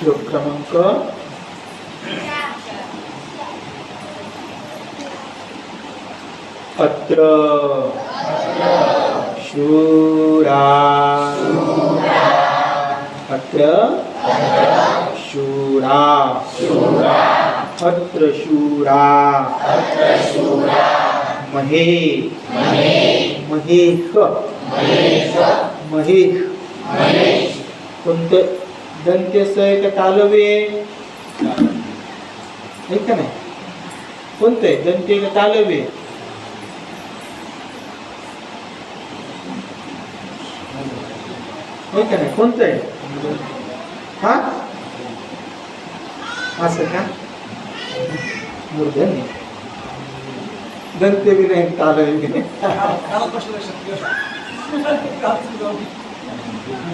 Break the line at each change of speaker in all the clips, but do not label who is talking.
श्लोक क्रमांक अत्र. शूरा. अत्र. शूरा. अत्र शूरा. महे महेश महेश कोणते? दंत्यस आहे का तालवे आहे का नाही? कोणतं आहे? दंते का तालवे होय का नाही? कोणतं आहे? हा? असं का? मूर्धन्य दंते बी नाही तालवे बी नाही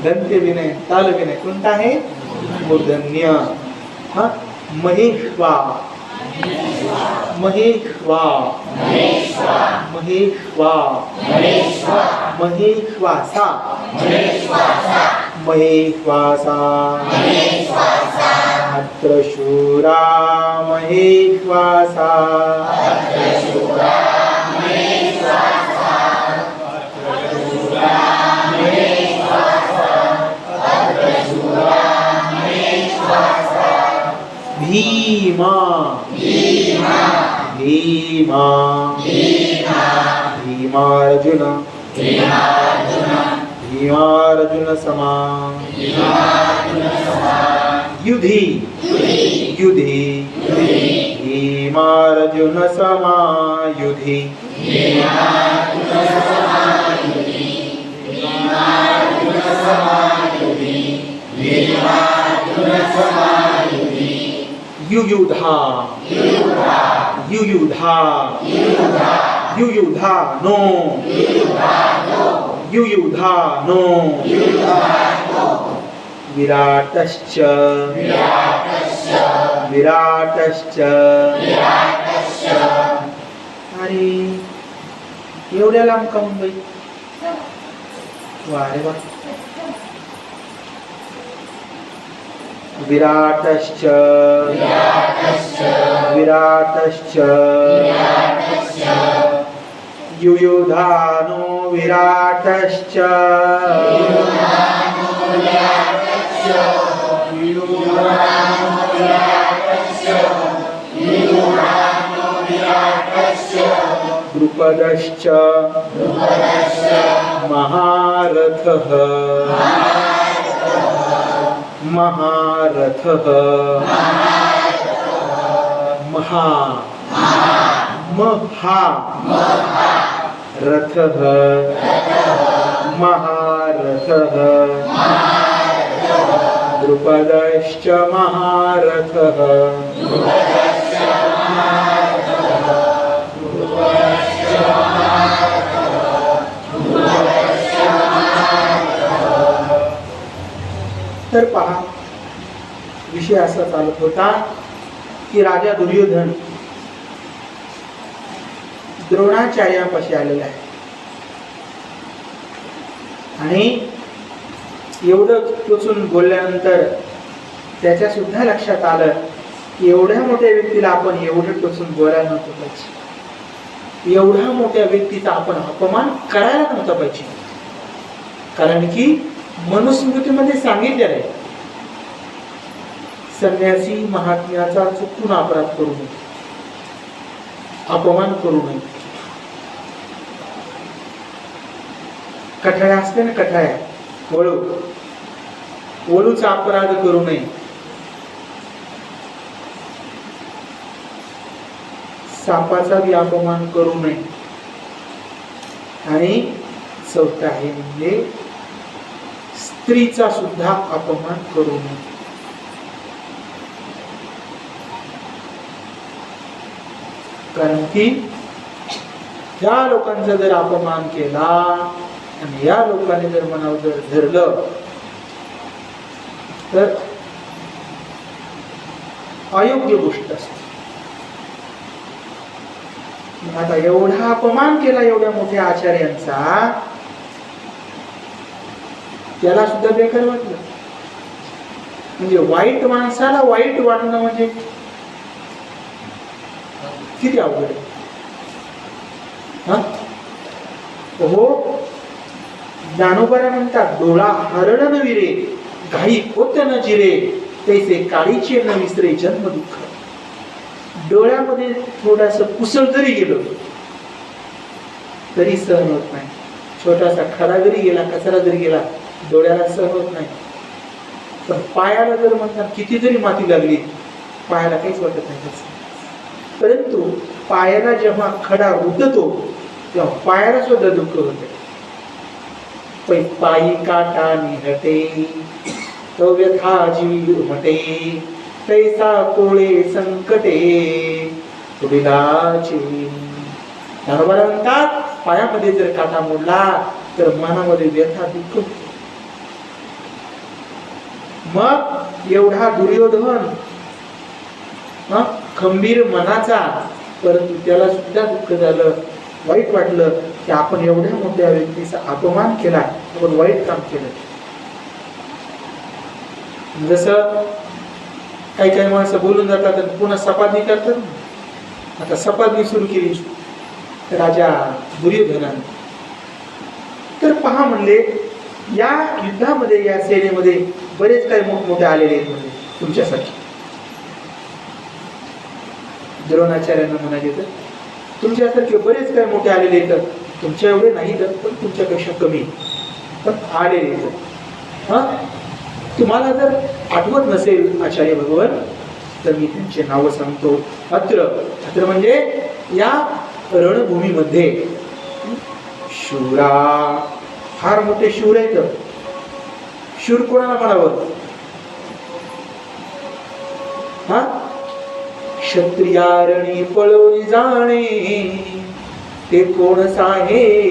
दंत्य विनय ताल विनय कोणता आहे मूर्धन्य. हा? महेश्वा महेश्वा महेश्वा महेश्वासा महेश्वासा अत्र शूरा महेश्वासा भीमा। भीमा। भीमार्जुन। भीमार्जुन समा। युधि। युधि। भीमार्जुन समा। युधि। युयुधा युयुधा युयुधा नो युयुधा नो विराटश्च विराटश्च अरे एवढ्या लांब काऊन बाई वा रे वा विराटश्च। विराटश्च। युयुधानो विराटश्च। द्रुपदश्च। महारथः। महारथः। महा। महा। रथः। महारथः। द्रुपदश्च महारथः। तर पहा विषय असा चालत होता की राजा दुर्योधन द्रोणाचार्यापाशी आलेला आहे. आणि एवढं टोचून बोलल्यानंतर त्याच्या सुद्धा लक्षात आलं की एवढ्या मोठ्या व्यक्तीला आपण एवढं टोचून बोलायला नव्हतं पाहिजे. एवढ्या मोठ्या व्यक्तीचा आपण अपमान करायला नव्हता पाहिजे. कारण की मनुस्मृतीमध्ये सांगितलेलं आहे. संन्यासी महात्म्याचा चुकून अपराध करू नये. अपमान करू नये. कठाळ्या असते ना कठाळ्या? वळू. वळूचा अपराध करू नये. सापाचा बी अपमान करू नये. आणि चौथा आहे म्हणजे स्त्रीचा सुद्धा अपमान करू नये. कारण की या लोकांचा जर अपमान केला आणि या लोकांनी जर मनावर जर धरलं तर अयोग्य गोष्ट असते. आता एवढा अपमान केला एवढ्या मोठ्या आचार्यांचा त्याला सुद्धा बेकार वाटलं. म्हणजे वाईट माणसाला वाईट वाटणं म्हणजे किती अवघड आहे. हो? ज्ञानोबारा म्हणतात डोळा हरड न विरे घाई होत न जिरे तैसे काळीचे न विसरे जन्म दुःख डोळ्यामध्ये थोडस कुसळ जरी गेलं तरी सहन होत नाही. छोटासा खडा जरी गेला कचरा जरी गेला डोळ्याला सहन होत नाही पण पायाला जर म्हणतात किती जरी माती लागली पायाला काहीच वाटत नाही त्याचं. परंतु पायाला जेव्हा खडा उदतो तेव्हा पायाला सुद्धा दुःख होते पण पायी काटा निहटे तो व्यथा जीव हटे तैसा कोळे संकटे तुडिलाची म्हणतात पायामध्ये जर काटा मोडला तर मनामध्ये व्यथा दुःख होते. मग एवढा दुर्योधन खंबीर मनाचा परंतु त्याला सुद्धा दुःख झालं. वाईट वाटलं की आपण एवढ्या मोठ्या व्यक्तीचा अपमान केला आपण वाईट काम केलं. जसं काही काही माणसं बोलून जातात आणि पुन्हा सपादनी करतात आता सपादनी सुरू केली. राजा दुर्योधनाने. तर पहा म्हणले या युद्धामध्ये या सेनेमध्ये बरेच काही मोठमोठे आलेले आहेत म्हणजे तुमच्यासाठी. द्रोणाचार्यांना म्हणाले तर तुमच्यासारखे बरेच काही मोठे आलेले आहेत तुमच्या एवढे नाही तर पण तुमच्यापेक्षा कमी पण आलेले आहेत. हां? तुम्हाला जर आठवत नसेल आचार्य भगवान तर मी त्यांचे नावं सांगतो. अत्र अत्र म्हणजे या रणभूमीमध्ये शूरा फार मोठे शूर आहेत. शूर कोणाला म्हणावं? हा? क्षत्रियारणी पळवली जाणे ते कोण साहे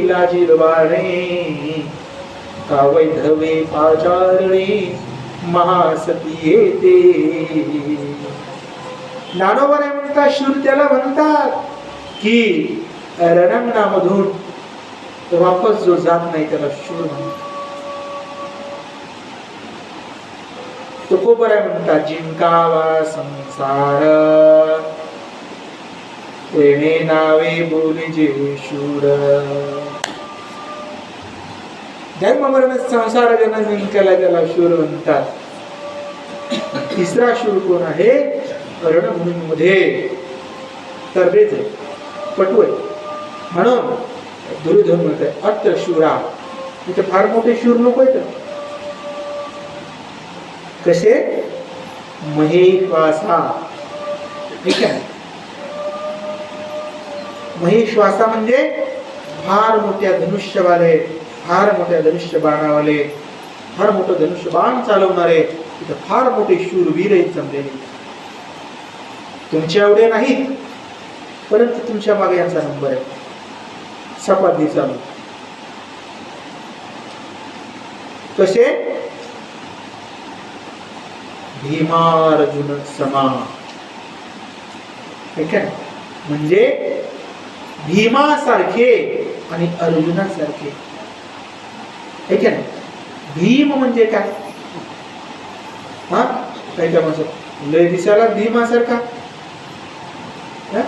बाणे का वैधवे पाचारणे महासती येते. ज्ञानोबाने म्हणतात शूर त्याला म्हणतात की रणांगणामधून वापस जो जात नाही त्याला शूर म्हणतात. तुकोबराय म्हणतात जिंकावा संसार. तेने नावे बोले जे शूर धर्मवर्ण संसार ज्यांना जिंकायला त्याला शूर म्हणतात. तिसरा शूर कोण आहे? रणभूमीमध्ये तरबेज आहे पटू आहे. म्हणून दुर्धर्म म्हणत आहे अत्र शूरा. इथे फार मोठे शूर लोक आहेत. कसे? महेश्वासा. ठीक आहे? महेश्वासा म्हणजे फार मोठ्या धनुष्यवाले फार मोठ्या धनुष्य बाणावाले फार मोठं धनुष्य बाण चालवणारे इथं फार मोठे शूरवीर आहेत जमलेले तुमच्या एवढे नाहीत परंतु तुमच्या मागे यांचा नंबर आहे. सपादी चालू कसे? भीमार्जुन समा. ठीक आहे? म्हणजे भीमासारखे आणि अर्जुनासारखे. ठीक आहे? भीम म्हणजे काय? हा? काय काय म्हणतो लय दिसायला भीमासारखा. हा?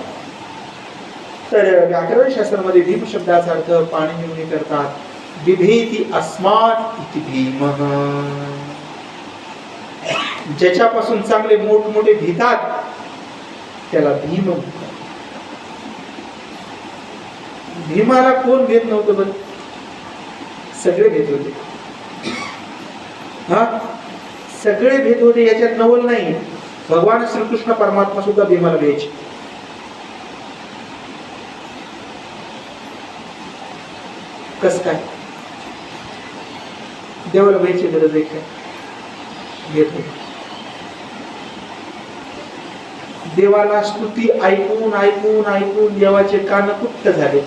तर व्याकरण शास्त्रामध्ये भीम शब्दाचा अर्थ पाणी मिळवणी करतात. बिभेती अस्मात इति भीम. ज्याच्यापासून चांगले मोठमोठे भीतात त्याला भीम भीमाला कोण घेत नव्हतं बरं सगळे भेट होते. हा? सगळे भेट होते याच्यात नवल नाही भगवान श्रीकृष्ण परमात्मा सुद्धा भीमाला घ्यायचे. कस काय? देवाला व्हायची गरज आहे काय? घेत होते. देवाला स्तुती ऐकून ऐकून ऐकून देवाचे कान कुट्ट झाले.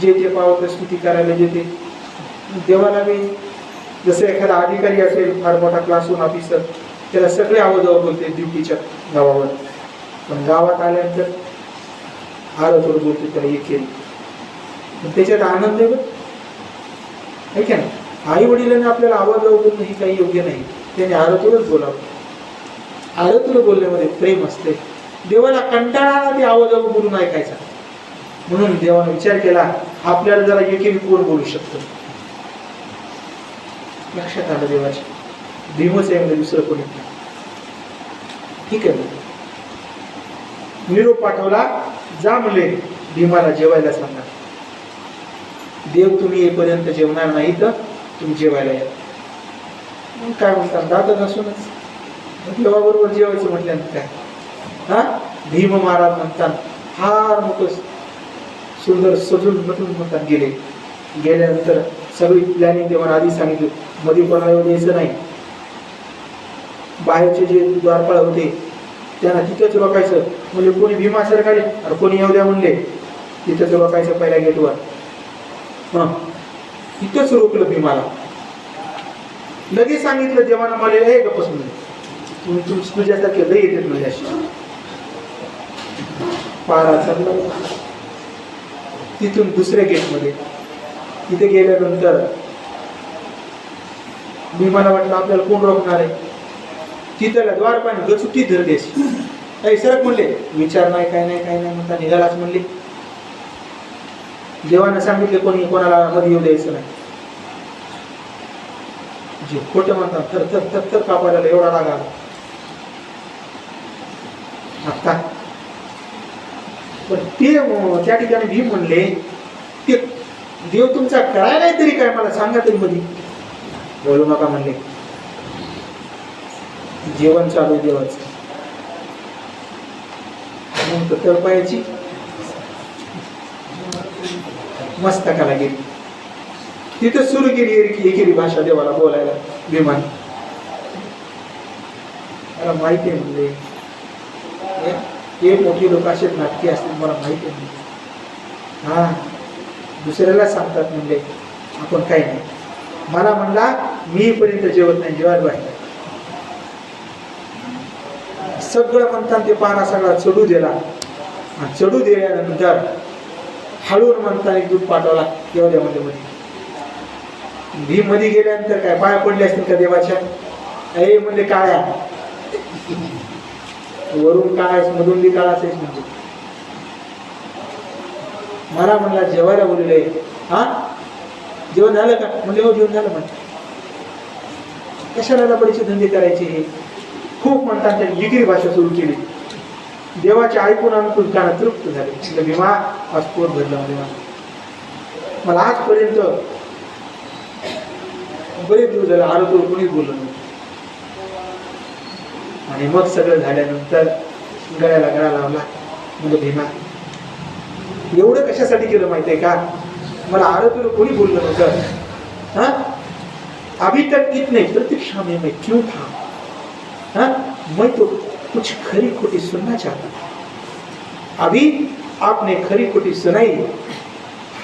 जे जे पावत स्तुती करायला जेते देवाला मी जसं एखादा अधिकारी असेल फार मोठा क्लासरूम ऑफिसर त्याला सगळे आवाजावर बोलते ड्युटीच्या गावावर. पण गावात आल्यानंतर आलं थोडं बोलते त्याला एक केली. पण त्याच्यात आनंद आहे ऐक आहे ना आई वडिलांनी आपल्याला आवाजावर बोलणं ही काही योग्य नाही. त्याने आरतूनच बोलावं. आळतलं बोलण्यामध्ये प्रेम असते. देवाला कंटाळा आला ते आवाजावर बोलून ऐकायचा. म्हणून देवाने विचार केला आपल्याला जरा एकेरी कोण बोलू शकतो? लक्षात आलं देवाचे. भीमच आहे म्हणजे दुसरं कोणी ठीक आहे निरोप पाठवला जा म्हणले भीमाला जेवायला सांगा. देव तुम्ही येईपर्यंत जेवणार नाही तर तुम्ही जेवायला या. मग काय म्हणतात दादा नसूनच देवाबरोबर जेवायचं म्हटल्यानंतर काय? हा? भीम महाराज म्हणतात फार मोठं सुंदर सजून मटून म्हणतात गेले. गेल्यानंतर सगळी प्लॅनिंग देवाने आधी सांगितली मध्ये कोणाला येऊ द्यायचं नाही. बाहेरचे जे द्वारपाळ होते त्यांना तिथेच रोखायचं. म्हणजे कोणी भीमा सरकारी आणि कोणी येऊ द्या म्हणले. तिथेच रोखायचं पहिल्या गेटवर. हं. तिथंच रोखलं भीमाला. लगेच सांगितलं देवाना मला हे गपस म्हणजे तुझ्यासारखे लई येते तुझ्याशी पारा चालला. तिथून दुसऱ्या गेटमध्ये. तिथे गेल्यानंतर मला वाटलं आपल्याला कोण रोखणार आहे? तिथं द्वारपाणी गचुटी धरली अशी. काही सरक म्हणले. विचार नाही काय नाही काय नाही. म्हणता निघालाच म्हणले. देवानं सांगितले कोणी कोणाला मध्ये येऊ द्यायचं नाही. जे खोटं म्हणतात थर थर थर थर कापायला एवढा राग आला. आता. पण ते त्या ठिकाणी मी म्हणले ते देव तुमचा कळाय नाही तरी काय मला सांगा तरी मध्ये बोलू नका म्हणले. जेवण चालू आहे देवाचं. मग तर तळपायाची मस्तकाला गेली. तिथं सुरू केली एकेरी एकेरी भाषा देवाला बोलायला विमान. मला माहिती आहे म्हणजे हे- ते मोठी लोक असे नाटके असतील मला माहिती आहे. म्हणजे. हा. दुसऱ्याला सांगतात म्हणले आपण काही नाही. मला म्हणला मी पर्यंत जेवत नाही जेवायला बसला सगळं म्हणतात ते पाना सगळा चढू दिला. आणि चढू दिल्यानंतर हळून म्हणताना दूध पाठवला एवढ्या मध्ये मध्ये. भीममध्ये गेल्यानंतर काय पाया पडले असतील का देवाच्या? ए म्हणजे काळ्या. वरून काळा मधून बी काळ असेच म्हणजे? मला म्हणला जेवायला बोलले. हा? जेवण झालं का? म्हणजे हो जेवण झालं म्हणजे कशाला बडीचे धंदे करायचे? हे खूप म्हणतात त्यांनी जिगिरी भाषा सुरू केली. देवाचे ऐकून अनुकूल काना तृप्त झाले. विमा आज पोट भरला म्हणजे मला. आजपर्यंत बरेच दिवस झाले आरोग्य कोणीच बोललं आणि मग सगळं झाल्यानंतर गळ्याला गळा लावला. म्हणजे भीमा एवढं कशासाठी केलं माहिती आहे का? मला आरोग्य कोणी बोललं नव्हतं. हा? अभी तक इतने प्रतीक्षा में मैं क्यों था हाँ? मैं तो कुछ खरी खोटी सुनना चाहता था. अभी आपने खरी खोटी सुनाई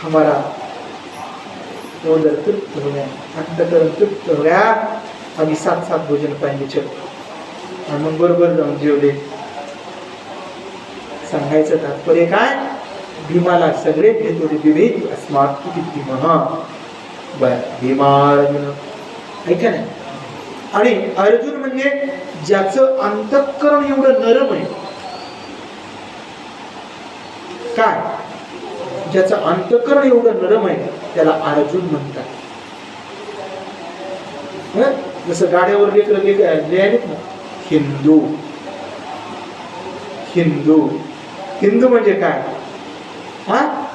हमारा तृप्त हो गया अंतकरण तृप्त हो गया अभी सात सात भोजन पाहिजे चलो मग बरोबर जाऊन जेवले. सांगायचं तात्पर्य काय? भीमाला सगळे घेतो विभेद अस्मात किती भीमा. बर भीमा अर्जुन ऐका नाही आणि अर्जुन म्हणजे ज्याचं अंतःकरण एवढं नरम आहे. काय? ज्याचं अंतःकरण एवढं नरम आहे त्याला अर्जुन म्हणतात. जसं गाड्यावर लेकर लिहायलेत ना हिंदू. हिंदू. हिंदू म्हणजे काय? हा?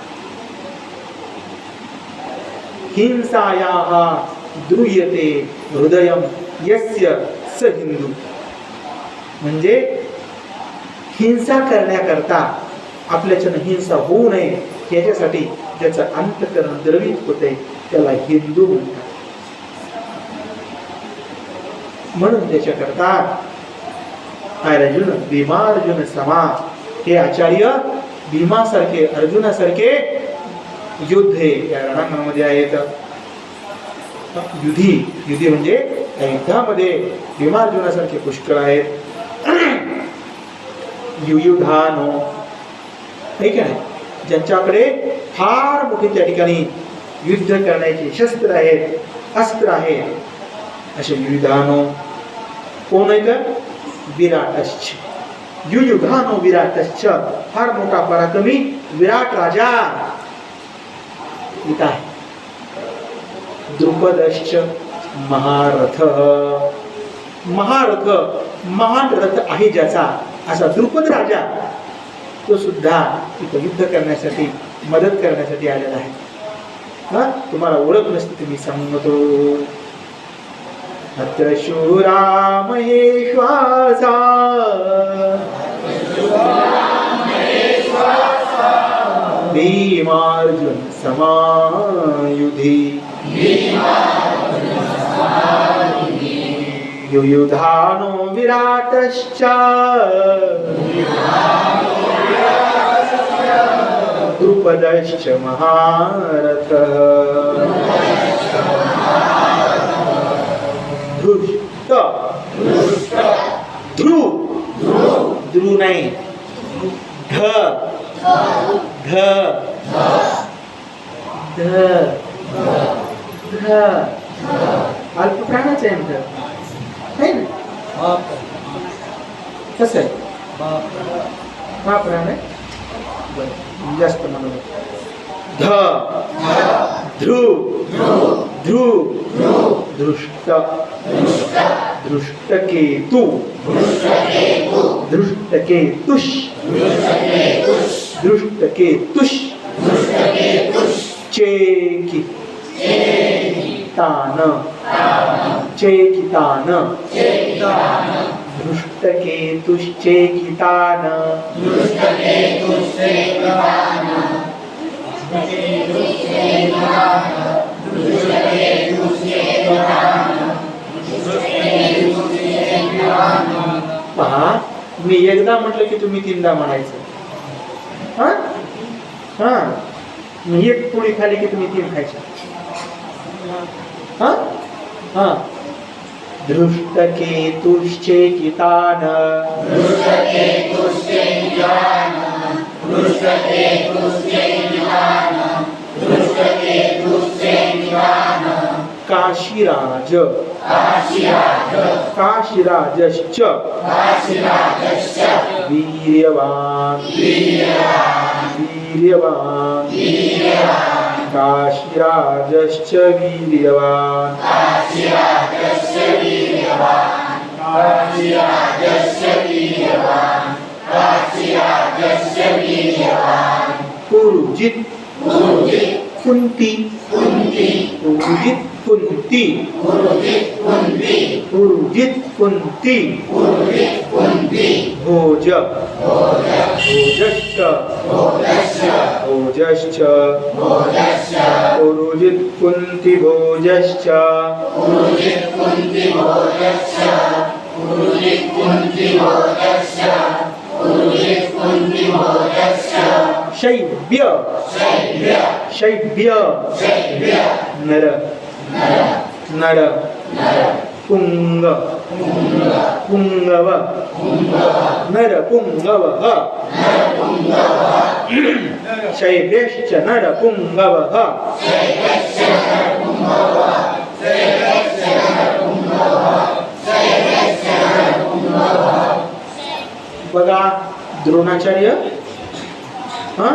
हिंसाया द्रुयते हृदय. यस्य स हिंदू. म्हणजे हिंसा करण्याकरता आपल्याच्यानं हिंसा होऊ नये याच्यासाठी ज्याचं अंतकरण द्रवित होते त्याला हिंदू म्हणतात. म्हणून त्याच्याकरता अर्जुन भीमार्जुन समा. हे आचार्य भीमासारखे अर्जुनासारखे युद्धे या रणांगणामध्ये आहेत. युधी युधी म्हणजे या युद्धामध्ये भीमार्जुनासारखे पुष्कळ आहेत. युयुधानो. ठीक आहे ज्यांच्याकडे फार मोठी त्या ठिकाणी युद्ध करण्याचे शस्त्र आहेत अस्त्र आहे असे युधानो कोण आहे तर विराटश्च। युयुधानो विराटश्च। फार मोठा पराक्रमी विराट राजा। इथं आहे। द्रुपदश्च महारथ। महारथ महान रथ आहे ज्याचा असा द्रुपद राजा तो सुद्धा इथं युद्ध करण्यासाठी मदत करण्यासाठी आलेला आहे. हा? तुम्हाला ओळख नसते तुम्ही सांगतो. शूरा महेश्वासा भीमार्जुन समायुधी। युयुधानो विराटश्च। द्रुपदश्च महारथः। धृष्ट ध्रुव ध्रुव नाही ध ध ध ध अल्प प्राणच आहे ध आहे ना कसं आहे हा प्राण आहे जास्त म्हणून ध ध्रुव ध्रुव दृष्ट दृष्टकेतु दृष्टकेतुष दृष्टकेतुष चेकी तान चेकितान दृष्टकेतुश्चेकितान पहा एकदा म्हटलं की तुम्ही तीनदा म्हणायचं. हा? हा. मी एक पोळी खाली की तुम्ही तीन खायच्या हा? हा. दृष्टकेतुश्चेकितान काशीराज काशीराजश्च वीर्यवान् वीर्यवान् काशीराजश्च वीर्यवान् पुरुजित कुंती पुरुजित कुंती पुरुजित कुंती भोज भोजश्च भोजश्च पुरुजित कुंती भोजश्च शैव्य शैव्य नर नर पुंग पुंगव नर पुंगव शैव्यश्च नर पुंगव बघा द्रोणाचार्य हा?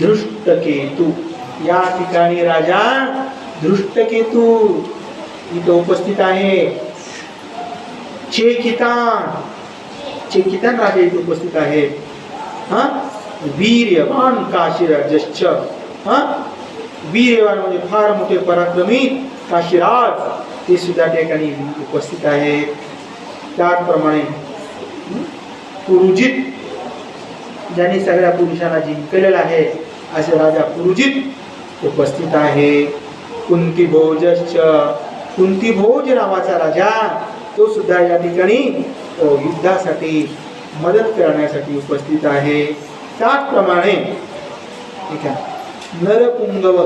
दृष्टकेतू या ठिकाणी राजा दृष्टकेतू इथं उपस्थित आहे चेकितान. चेकितान राजा इथे उपस्थित आहे. हा? वीर्यवान काशीराज हा? वीर्यवान म्हणजे फार मोठे पराक्रमी काशीराज. ते सुद्धा ठिकाणी उपस्थित आहे. त्याचप्रमाणे पुरुजित ज्यांनी सगळ्या पुरुषांना जिंकलेला आहे असे राजा पुरुजित उपस्थित आहे. कुंती भोजश्च. कुंती भोज नावाचा राजा तो सुद्धा या ठिकाणी युद्धासाठी मदत करण्यासाठी उपस्थित आहे. त्याचप्रमाणे ठीक आहे नरपुंगव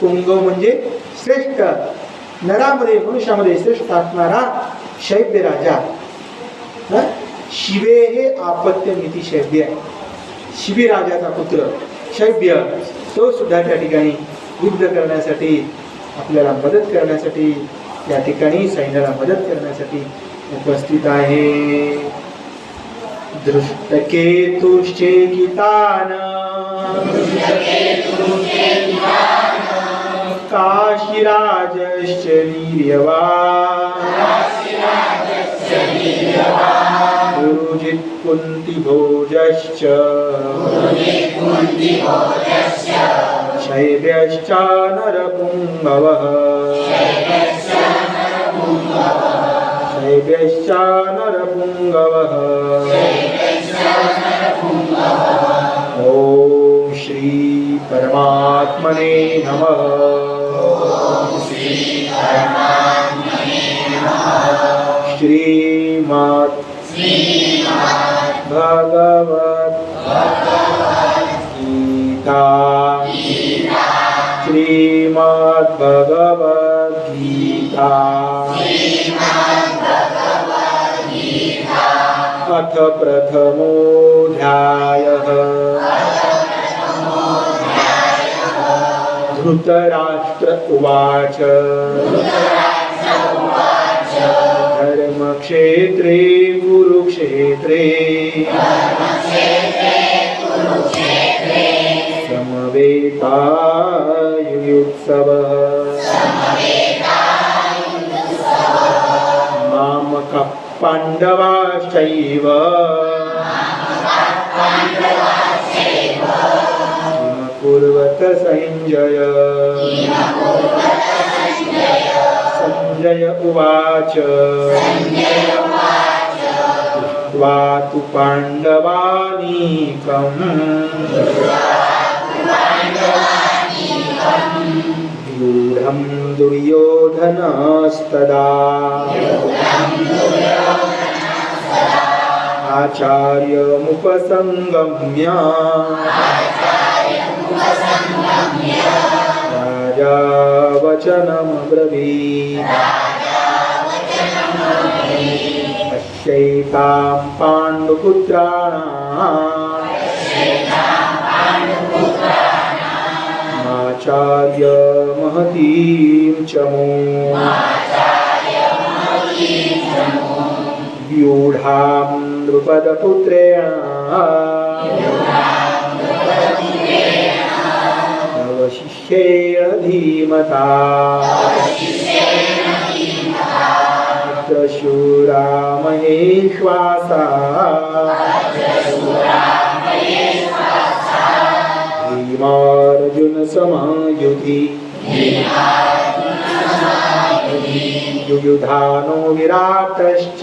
पुंगव म्हणजे श्रेष्ठ. नरामध्ये मनुष्यामध्ये श्रेष्ठ असणारा शैव्य राजा. शिवे हे आपत्य नीती शैव्य शिवी राजाचा पुत्र शैव्य तो सुद्धा त्या ठिकाणी युद्ध करण्यासाठी आपल्याला मदत करण्यासाठी या ठिकाणी सैन्याला मदत करण्यासाठी उपस्थित आहे. दृष्टकेतुश्चेकितान काशीराजश्च वीर्यवान् गुरुजित् कुन्तिभोजश्च शैब्यश्च नरपुङ्गवः शैब्यश्च नरपुङ्गवः ॐ श्री परमात्मने नमः। श्रीमात् भगवत् गीता। श्रीमद्भगवद्गीता। अथ प्रथमोऽध्यायः। धृतराष्ट्र उवाच। धर्मक्षेत्रे कुरुक्षेत्रे। समवेतायुयुत्सवः मामकः पाण्डवाश्चैव कुर्वत सञ्जय सञ्जय उवाच। दृष्ट्वा तु पाण्डवानीकम्। व्यूढं दुर्योधनस्तदा राजा वचनमब्रवीत् पश्यैतां पाण्डुपुत्राणाम् आचार्य महतीं चमो। व्यूढां नृपदपुत्रेण। अवशिष्येण धीमता। शूरा महेश्वासा भीमार्जुन समायुधि। युयुधानो विराटश्च।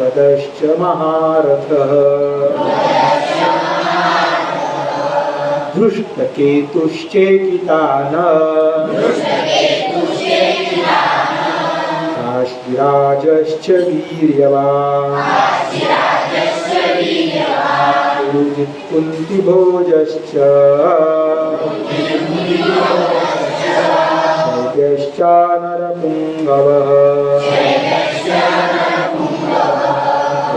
पदश्च महारथः। धृष्टकेतुश्चेकितान। काश्चिराजश्च वीर्यवान्। कुन्तिभोजश्च शैब्यश्च नरपुङ्गवः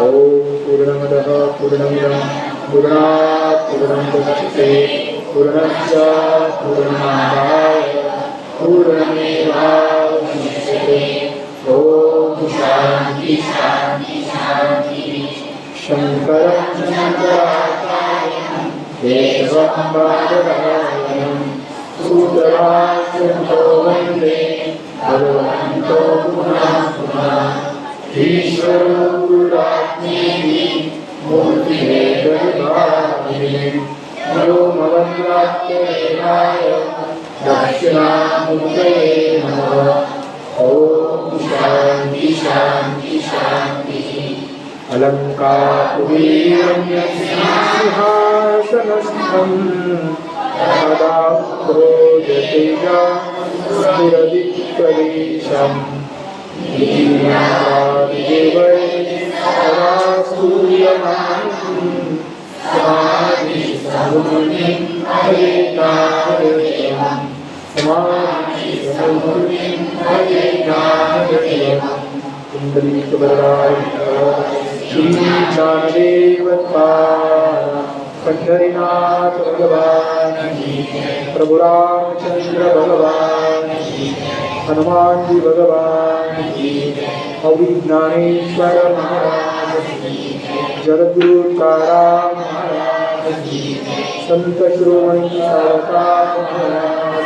ॐ पूर्णमदः पूर्णमिदं पूर्णात् पूर्णमुदच्यते पूर्णस्य पूर्णमादाय पूर्णमेवावशिष्यते ॐ शान्ति शङ्करं शङ्कराचार्यं केशवं बादरायणं सूतराष्ट्रं वन्दे भगवन्तो पुनः पुनः ईश्वरो गुरुरात्मेति मूर्तिभेदविभागिने व्योमवन्द्रात्मनेनाय दक्षिणामूर्तये नमः ॐ शान्ति शान्ति शान्तिः अलङ्कापुरीरं सिंहासनस्थं सदा क्रोधतेजा स्फुरदिप्रदेशम् देवै सदा स्तूयमानं समाधिसमुनिं हरेनारयम् श्रीज्ञानदेवता पंढरीनाथ भगवान प्रभु रामचंद्र भगवान हनुमानजी भगवान अभिज्ञानेश्वर महाराज। जगद्गुरु संत शिरोमणी सावकार महाराज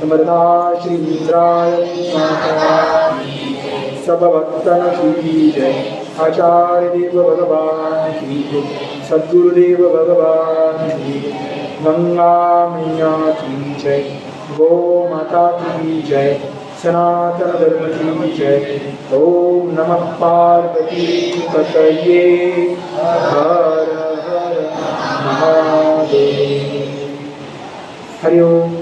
समर्था श्री इंद्राय सब भक्तन जय। आचार्य देव भगवान की सद्गुरुदेव भगवान की गंगा मैया की जय। गो माता की जय सनातन धर्म की जय ओम नमः पार्वती पतये हर हर महादेव। हरि ओम।